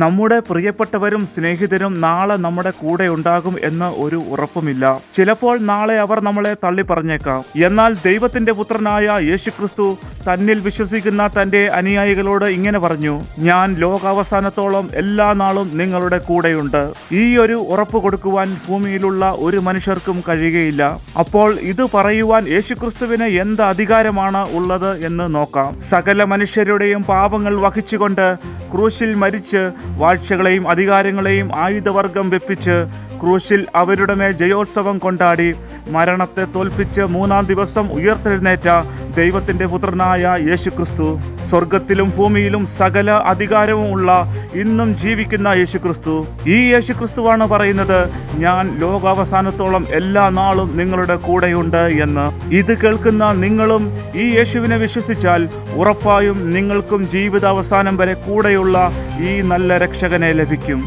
നമ്മുടെ പ്രിയപ്പെട്ടവരും സ്നേഹിതരും നാളെ നമ്മുടെ കൂടെ ഉണ്ടാകും എന്ന് ഒരു ഉറപ്പുമില്ല. ചിലപ്പോൾ നാളെ അവർ നമ്മളെ തള്ളി പറഞ്ഞേക്കാം എന്നാൽ ദൈവത്തിന്റെ പുത്രനായ യേശുക്രിസ്തു തന്നിൽ വിശ്വസിക്കുന്ന തന്റെ അനുയായികളോട് ഇങ്ങനെ പറഞ്ഞു ഞാൻ ലോകാവസാനത്തോളം എല്ലാ നാളും നിങ്ങളുടെ കൂടെയുണ്ട്. ഈ ഒരു ഉറപ്പ് കൊടുക്കുവാൻ ഭൂമിയിലുള്ള ഒരു മനുഷ്യർക്കും കഴിയുകയില്ല. അപ്പോൾ ഇത് പറയുവാൻ യേശുക്രിസ്തുവിന് എന്ത് അധികാരമാണ് ഉള്ളത് എന്ന് നോക്കാം. സകല മനുഷ്യരുടെയും പാപങ്ങൾ വഹിച്ചുകൊണ്ട് ക്രൂശിൽ മരിച്ച് വാഴ്ചകളെയും അധികാരങ്ങളെയും ആയുധവർഗം വെപ്പിച്ച് ക്രൂശിൽ അവരുടെ മേൽ ജയോത്സവം കൊണ്ടാടി മരണത്തെ തോൽപ്പിച്ച് മൂന്നാം ദിവസം ഉയർത്തെഴുന്നേറ്റ ദൈവത്തിന്റെ പുത്രനായ യേശുക്രിസ്തു. സ്വർഗത്തിലും ഭൂമിയിലും സകല അധികാരവും ഉള്ള ഇന്നും ജീവിക്കുന്ന യേശുക്രിസ്തു. ഈ യേശുക്രിസ്തുവാണ് പറയുന്നത് ഞാൻ ലോകാവസാനത്തോളം എല്ലാ നാളും നിങ്ങളുടെ കൂടെയുണ്ട് എന്ന്. ഇത് കേൾക്കുന്ന നിങ്ങളും ഈ യേശുവിനെ വിശ്വസിച്ചാൽ ഉറപ്പായും നിങ്ങൾക്കും ജീവിതാവസാനം വരെ കൂടെയുള്ള ഈ നല്ല രക്ഷകനെ ലഭിക്കും.